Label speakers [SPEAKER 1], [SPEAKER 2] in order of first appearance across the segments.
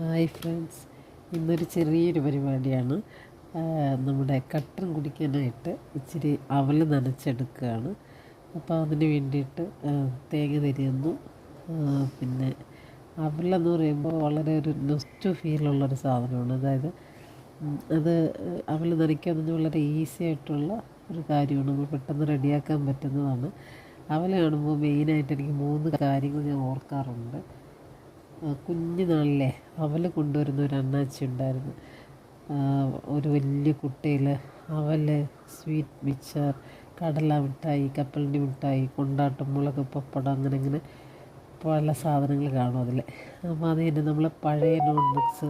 [SPEAKER 1] Hi friends ഇന്നൊരു ചെറിയൊരു പരിപാടിയാണ്. നമ്മുടെ കട്ടൻ കുടിക്കാനായിട്ട് ഇച്ചിരി അവൽ നനച്ചെടുക്കുകയാണ്. അപ്പോൾ അതിന് വേണ്ടിയിട്ട് തേങ്ങ തിരിയുന്നു പിന്നെ അവലെന്ന് പറയുമ്പോൾ വളരെ ഒരു നൊസ്റ്റു ഫീലുള്ളൊരു സാധനമാണ്. അതായത് അത് അവൽ നനയ്ക്കുക എന്ന് വളരെ ഈസി ആയിട്ടുള്ള ഒരു കാര്യമാണ്. നമ്മൾ പെട്ടെന്ന് റെഡിയാക്കാൻ പറ്റുന്നതാണ്. അവൽ കാണുമ്പോൾ മെയിനായിട്ട് എനിക്ക് മൂന്ന് കാര്യങ്ങൾ ഞാൻ ഓർക്കാറുണ്ട്. ആ, കുഞ്ഞു നാളിലെ അവൽ കൊണ്ടുവരുന്ന ഒരു അണ്ണാച്ചി ഉണ്ടായിരുന്നു. ഒരു വലിയ കുട്ടയിൽ അവൽ സ്വീറ്റ് മിക്സർ കടല മിഠായി കപ്പലണ്ടി മിഠായി കൊണ്ടാട്ടം മുളക് പപ്പടം അങ്ങനെ അങ്ങനെ പല സാധനങ്ങൾ കാണും അതിൽ അപ്പോൾ അത് തന്നെ നമ്മൾ പഴയ നോട്ട് ബുക്സ്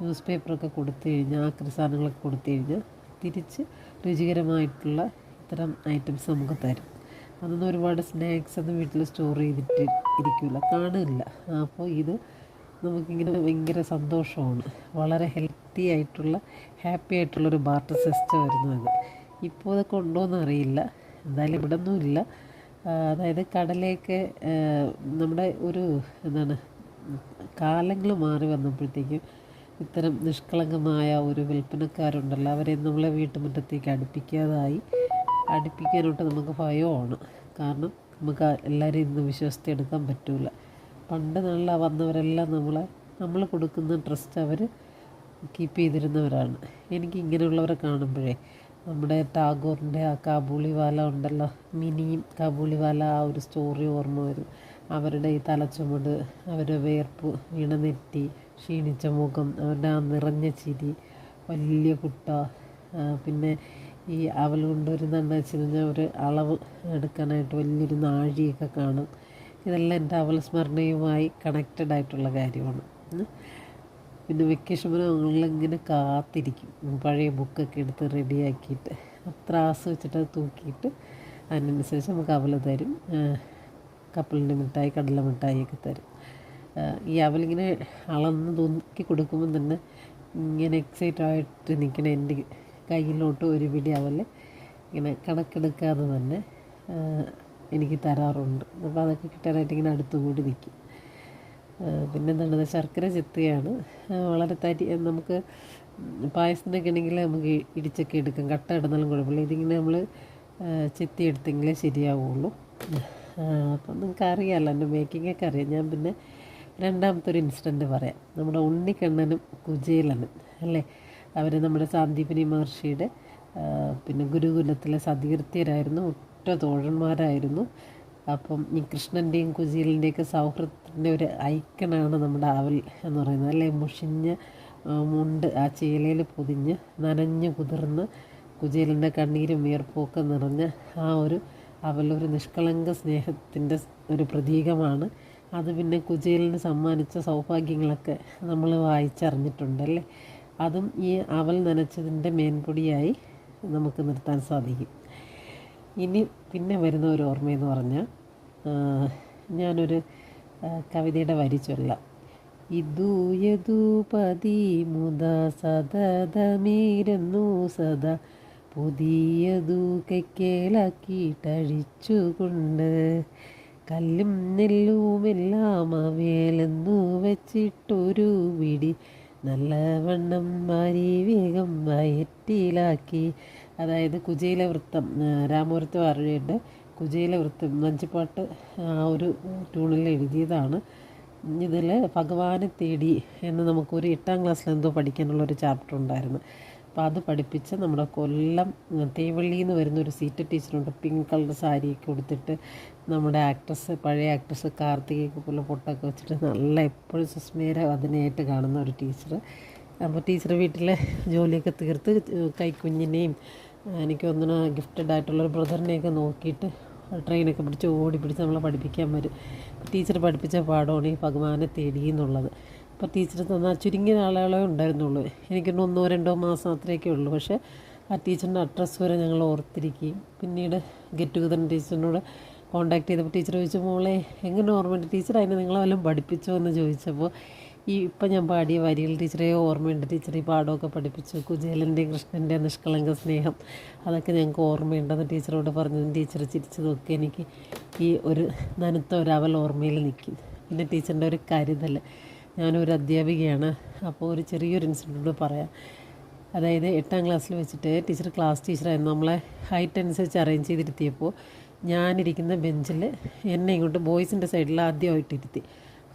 [SPEAKER 1] ന്യൂസ് പേപ്പറൊക്കെ കൊടുത്തു കഴിഞ്ഞാൽ ആക്രി സാധനങ്ങളൊക്കെ കൊടുത്തു കഴിഞ്ഞാൽ തിരിച്ച് രുചികരമായിട്ടുള്ള ഇത്തരം ഐറ്റംസ് നമുക്ക് തരും. അതൊന്നും ഒരുപാട് സ്നാക്സ് ഒന്നും വീട്ടിൽ സ്റ്റോർ ചെയ്തിട്ട് ഇരിക്കില്ല കാണില്ല അപ്പോൾ ഇത് നമുക്കിങ്ങനെ ഭയങ്കര സന്തോഷമാണ്. വളരെ ഹെൽത്തി ആയിട്ടുള്ള ഹാപ്പി ആയിട്ടുള്ളൊരു ബാർട്ടർ സിസ്റ്റം ആയിരുന്നു അത്. ഇപ്പോൾ അതൊക്കെ ഉണ്ടോയെന്ന് അറിയില്ല. എന്തായാലും ഇവിടെ ഒന്നുമില്ല അതായത് കടലയൊക്കെ നമ്മുടെ ഒരു എന്താണ് കാലങ്ങൾ മാറി വന്നപ്പോഴത്തേക്കും ഇത്തരം നിഷ്കളങ്കമായ ഒരു വിൽപ്പനക്കാരുണ്ടല്ലോ. അവരെ നമ്മളെ വീട്ടുമുറ്റത്തേക്ക് അടുപ്പിക്കാതായി. അടുപ്പിക്കാനോട്ട് നമുക്ക് ഭയമാണ്. കാരണം നമുക്ക് എല്ലാവരെയും ഇന്ന് വിശ്വസിച്ച് എടുക്കാൻ പറ്റില്ല പണ്ട് നല്ല വന്നവരെല്ലാം നമ്മളെ നമ്മൾ കൊടുക്കുന്ന ട്രസ്റ്റ് അവർ കീപ്പ് ചെയ്തിരുന്നവരാണ്. എനിക്ക് ഇങ്ങനെയുള്ളവരെ കാണുമ്പോഴേ നമ്മുടെ ടാഗോറിന്റെ ആ കാബൂളിവാല ഉണ്ടല്ലോ മിനിയും കാബൂളിവാല ആ ഒരു സ്റ്റോറി ഓർമ്മ വരും. അവരുടെ ഈ തലച്ചുമട് അവരുടെ വേർപ്പ് ഇണനെറ്റി നെറ്റി ക്ഷീണിച്ച മുഖം അവരുടെ ആ നിറഞ്ഞ ചിരി വലിയ കുട്ട പിന്നെ ഈ അവൽ കൊണ്ടുവരുന്ന വെച്ച് കഴിഞ്ഞാൽ ഒരു അളവ് എടുക്കാനായിട്ട് വലിയൊരു നാഴിയൊക്കെ കാണും. ഇതെല്ലാം എന്റെ അവൽ സ്മരണയുമായി കണക്റ്റഡ് ആയിട്ടുള്ള കാര്യമാണ്. പിന്നെ വെക്കേഷൻ വരെ നമ്മളിങ്ങനെ കാത്തിരിക്കും. പഴയ ബുക്കൊക്കെ എടുത്ത് റെഡിയാക്കിയിട്ട് അത്ര ആസ്വദിച്ചിട്ട് അത് തൂക്കിയിട്ട് അതിനനുസരിച്ച് നമുക്ക് അവൽ തരും. കപ്പലിന്റെ മിഠായി കടല മിഠായിയൊക്കെ തരും. ഈ അവലിങ്ങനെ അളന്ന് തൂക്കി കൊടുക്കുമ്പോൾ തന്നെ ഇങ്ങനെ എക്സൈറ്റ് ആയിട്ട് നിൽക്കണ എന്റെ കയ്യിലോട്ട് ഒരു പിടി അവൽ ഇങ്ങനെ കണക്കെടുക്കാതെ തന്നെ എനിക്ക് തരാറുണ്ട്. അപ്പോൾ അതൊക്കെ കിട്ടാനായിട്ട് ഇങ്ങനെ അടുത്തുകൂടി നിൽക്കും. പിന്നെ പിന്നെന്താണ് ശർക്കര ചെത്തുകയാണ് വളരെ തരി നമുക്ക് പായസത്തിനൊക്കെ ആണെങ്കിൽ നമുക്ക് ഇടിച്ചൊക്കെ എടുക്കാം. കട്ട ഇടുന്നാലും കുഴപ്പമില്ല. ഇതിങ്ങനെ നമ്മൾ ചെത്തി എടുത്തെങ്കിലേ ശരിയാവുള്ളൂ. അപ്പം നിങ്ങൾക്ക് അറിയാമല്ലോ എന്റെ മേക്കിങ്ങൊക്കെ അറിയാം. ഞാൻ പിന്നെ രണ്ടാമത്തെ ഒരു ഇൻസിഡന്റ് പറയാം. നമ്മുടെ ഉണ്ണിക്കണ്ണനും കുജേലനും അല്ലേ? അവർ നമ്മുടെ സാന്ദീപിനി മഹർഷിയുടെ പിന്നെ ഗുരുകുലത്തിലെ സതീർത്ഥ്യരായിരുന്നു ഒറ്റ തോഴന്മാരായിരുന്നു. അപ്പം ഈ കൃഷ്ണന്റെയും കുചേലിന്റെയൊക്കെ സൗഹൃദത്തിന്റെ ഒരു ഐക്കണാണ് നമ്മുടെ ആവൽ എന്ന് പറയുന്നത്. അല്ലേ? മുഷിഞ്ഞ മുണ്ട് ആ ചേലയിൽ പൊതിഞ്ഞ് നനഞ്ഞ് കുതിർന്ന് കുചേലിന്റെ കണ്ണീരും വിയർപ്പൊക്കെ നിറഞ്ഞ ആ ഒരു അവലൊരു നിഷ്കളങ്ക സ്നേഹത്തിന്റെ ഒരു പ്രതീകമാണ്. അത് പിന്നെ കുചേലിന് സമ്മാനിച്ച സൗഭാഗ്യങ്ങളൊക്കെ നമ്മൾ വായിച്ചറിഞ്ഞിട്ടുണ്ടല്ലേ അതും ഈ അവൽ നനച്ചതിന്റെ മേൻപൊടിയായി നമുക്ക് നിർത്താൻ സാധിക്കും. ഇനി പിന്നെ വരുന്ന ഒരു ഓർമ്മയെന്ന് പറഞ്ഞാൽ ഞാനൊരു കവിതയുടെ വരി ചൊല്ലാം. ഇതു യദുപതി മുത സതതമീരുന്നു സദാ പുതിയതു കൈക്കേലാക്കിയിട്ടഴിച്ചുകൊണ്ട് കല്ലും നെല്ലുമെല്ലാം അവയിലെന്നു വെച്ചിട്ടൊരു പിടി നല്ലവണ്ണം മാരി വേഗം വയറ്റിലാക്കി. അതായത് കുജയില വൃത്തം രാമപുരത്ത് വാര്യയുടെ കുചേലവൃത്തം വഞ്ചിപ്പാട്ട് ആ ഒരു ട്യൂണിൽ എഴുതിയതാണ്. ഇതിൽ ഭഗവാനെ തേടി എന്ന് നമുക്കൊരു എട്ടാം ക്ലാസ്സിൽ എന്തോ പഠിക്കാനുള്ളൊരു ചാപ്റ്റർ ഉണ്ടായിരുന്നു. അപ്പോൾ അത് പഠിപ്പിച്ച് നമ്മുടെ കൊല്ലം തേവള്ളിയിൽ നിന്ന് വരുന്ന ഒരു സീറ്റ് ടീച്ചറുണ്ട് പിങ്ക് കളർ സാരിയൊക്കെ കൊടുത്തിട്ട് നമ്മുടെ ആക്ട്രസ് പഴയ ആക്ട്രസ് കാർത്തികയൊക്കെ പോലെ പൊട്ടൊക്കെ വെച്ചിട്ട് നല്ല എപ്പോഴും സുസ്മേര അതിനായിട്ട് കാണുന്ന ഒരു ടീച്ചർ അപ്പോൾ ടീച്ചർ വീട്ടിലെ ജോലിയൊക്കെ തീർത്ത് കൈക്കുഞ്ഞിനെയും എനിക്ക് ഒന്നിനെ ഗിഫ്റ്റഡ് ആയിട്ടുള്ള ഒരു ബ്രദറിനെയൊക്കെ നോക്കിയിട്ട് ട്രെയിനൊക്കെ പിടിച്ച് ഓടി പിടിച്ച് നമ്മളെ പഠിപ്പിക്കാൻ വരും. ടീച്ചർ പഠിപ്പിച്ച പാഠമാണ് ഈ ഭഗവാനെ തേടി എന്നുള്ളത്. അപ്പോൾ ടീച്ചർ തന്ന ചുരുങ്ങിയ ആളുകളെ ഉണ്ടായിരുന്നുള്ളൂ. എനിക്ക് ഒന്നോ രണ്ടോ മാസം അത്രയൊക്കെ ഉള്ളൂ. പക്ഷേ ആ ടീച്ചറിന്റെ അഡ്രസ്സ് വരെ ഞങ്ങൾ ഓർത്തിരിക്കുകയും പിന്നീട് ഗെറ്റ് ടുഗദർ ടീച്ചറിനോട് കോൺടാക്ട് ചെയ്തപ്പോൾ ടീച്ചർ ചോദിച്ചു മോളെ എങ്ങനെ ഓർമ്മയുണ്ട് ടീച്ചർ അതിനെ നിങ്ങളെ വല്ലതും പഠിപ്പിച്ചോ എന്ന് ചോദിച്ചപ്പോൾ ഈ ഇപ്പം ഞാൻ പാടിയ വരികൾ ടീച്ചറെ ഓർമ്മയുണ്ട്. ടീച്ചർ ഈ പാടമൊക്കെ പഠിപ്പിച്ചു. കുചേലന്റെയും കൃഷ്ണന്റെ നിഷ്കളങ്ക സ്നേഹം. അതൊക്കെ ഞങ്ങൾക്ക് ഓർമ്മയുണ്ടെന്ന് ടീച്ചറോട് പറഞ്ഞു ടീച്ചർ ചിരിച്ചതൊക്കെ നോക്കി എനിക്ക് ഈ ഒരു നനുത്ത ഒരവൽ ഓർമ്മയിൽ നിൽക്കും. പിന്നെ ടീച്ചറിന്റെ ഒരു കരുതൽ ഞാനൊരു അധ്യാപികയാണ്. അപ്പോൾ ഒരു ചെറിയൊരു ഇൻസിഡന്റ് പറയാം. അതായത് എട്ടാം ക്ലാസ്സിൽ വെച്ചിട്ട് ടീച്ചർ ക്ലാസ് ടീച്ചറായിരുന്നു. നമ്മളെ ഹൈറ്റ് അനുസരിച്ച് അറേഞ്ച് ചെയ്തിരുത്തിയപ്പോൾ ഞാനിരിക്കുന്ന ബെഞ്ചിൽ എന്നെ ഇങ്ങോട്ട് ബോയ്സിന്റെ സൈഡിൽ ആദ്യമായിട്ട് ഇരുത്തി.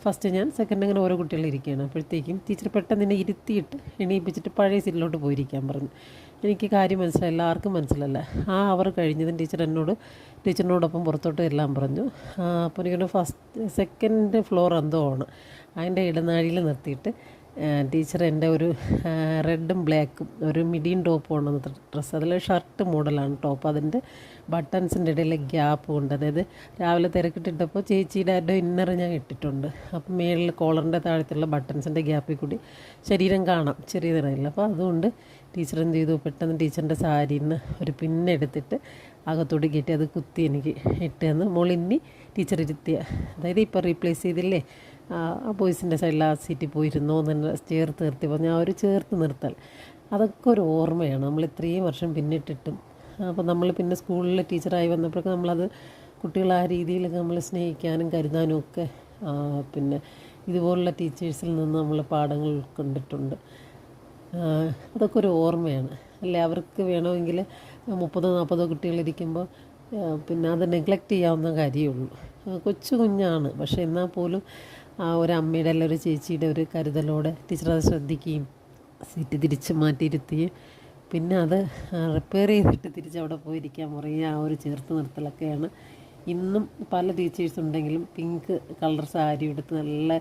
[SPEAKER 1] ഫസ്റ്റ് ഞാൻ സെക്കൻഡ് അങ്ങനെ ഓരോ കുട്ടികൾ ഇരിക്കുകയാണ്. അപ്പോഴത്തേക്കും ടീച്ചർ പെട്ടെന്ന് എന്നെ ഇരുത്തിയിട്ട് എണീപ്പിച്ചിട്ട് പഴയ സീറ്റിലോട്ട് പോയിരിക്കാൻ പറഞ്ഞു. എനിക്ക് കാര്യം മനസ്സിലായില്ല ആർക്കും മനസ്സിലല്ല? ആ അവർ കഴിഞ്ഞതും ടീച്ചർ എന്നോട് ടീച്ചറിനോടൊപ്പം പുറത്തോട്ട് എല്ലാം പറഞ്ഞു. അപ്പോൾ എനിക്കൊരു ഫസ്റ്റ് സെക്കൻഡ് ഫ്ലോർ എന്തോ ആണ് അതിന്റെ ഇടനാഴിയിൽ നിർത്തിയിട്ട് ടീച്ചർ എന്റെ ഒരു റെഡും ബ്ലാക്കും ഒരു മിഡിയും ടോപ്പും ആണ് ഡ്രസ്സ്. അതിൽ ഷർട്ട് മോഡലാണ് ടോപ്പ്. അതിന്റെ ബട്ടൺസിന്റെ ഇടയിൽ ഗ്യാപ്പും ഉണ്ട്. അതായത് രാവിലെ തിരക്കിട്ടിട്ടപ്പോൾ ചേച്ചിയുടെ ആരുടെ ഇന്നർ ഞാൻ ഇട്ടിട്ടുണ്ട്. അപ്പം മേളിൽ കോളറിന്റെ താഴത്തുള്ള ബട്ടൺസിന്റെ ഗ്യാപ്പിൽ കൂടി ശരീരം കാണാം. ചെറിയ നിറയില്ല. അപ്പോൾ അതുകൊണ്ട് ടീച്ചർ എന്ത് ചെയ്തു? പെട്ടെന്ന് ടീച്ചറിന്റെ സാരിയിൽ നിന്ന് ഒരു പിന്നെടുത്തിട്ട് അകത്തോട്ട് കയറ്റി അത് കുത്തി എനിക്ക് ഇട്ടെന്ന് മോളിന്നി ടീച്ചർ ഇരുത്തിയ. അതായത് ഇപ്പോൾ റീപ്ലേസ് ചെയ്തില്ലേ? ബോയ്സിന്റെ സൈഡിൽ ആ സീറ്റിൽ പോയിരുന്നോ എന്ന് ചേർത്ത് നിർത്തി പറഞ്ഞാൽ ആ ഒരു ചേർത്ത് നിർത്തൽ. അതൊക്കെ ഒരു ഓർമ്മയാണ്. നമ്മൾ ഇത്രയും വർഷം പിന്നിട്ടിട്ടും. അപ്പോൾ നമ്മൾ പിന്നെ സ്കൂളിൽ ടീച്ചറായി വന്നപ്പോഴൊക്കെ നമ്മളത് കുട്ടികളെ ആ രീതിയിലൊക്കെ നമ്മൾ സ്നേഹിക്കാനും കരുതാനും ഒക്കെ പിന്നെ ഇതുപോലുള്ള ടീച്ചേഴ്സിൽ നിന്ന് നമ്മൾ പാഠങ്ങൾ കണ്ടിട്ടുണ്ട്. അതൊക്കെ ഒരു ഓർമ്മയാണ്. അല്ലേ? അവർക്ക് വേണമെങ്കിൽ മുപ്പതോ നാൽപ്പതോ കുട്ടികളിരിക്കുമ്പോൾ പിന്നെ അത് നെഗ്ലക്റ്റ് ചെയ്യാവുന്ന കാര്യമേ ഉള്ളൂ. കൊച്ചു കുഞ്ഞാണ്. പക്ഷേ എന്നാൽ പോലും ആ ഒരു അമ്മയുടെ അല്ല ഒരു ചേച്ചിയുടെ ഒരു കരുതലോടെ ടീച്ചർ അത് ശ്രദ്ധിക്കുകയും സീറ്റ് തിരിച്ച് മാറ്റിയിരുത്തുകയും. പിന്നെ അത് റിപ്പയർ ചെയ്തിട്ട് തിരിച്ച് അവിടെ പോയിരിക്കാൻ മുറിയ ആ ഒരു ചേർത്ത് നിർത്തലൊക്കെയാണ്. ഇന്നും പല ടീച്ചേഴ്സ് ഉണ്ടെങ്കിലും പിങ്ക് കളർ സാരി എടുത്ത് നല്ല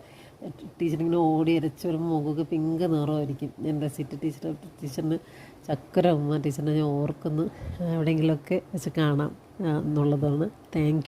[SPEAKER 1] ടീച്ചറിങ്ങനെ ഓടി അരച്ച് ഒരു മുഖമൊക്കെ പിങ്ക് നിറമായിരിക്കും. എന്റെ സിറ്റ് ടീച്ചർ ടീച്ചറിന് ചക്കര ഉമ്മ ടീച്ചറിനെ ഞാൻ ഓർക്കുന്നു. എവിടെയെങ്കിലുമൊക്കെ വെച്ച് കാണാം എന്നുള്ളതാണ്. താങ്ക്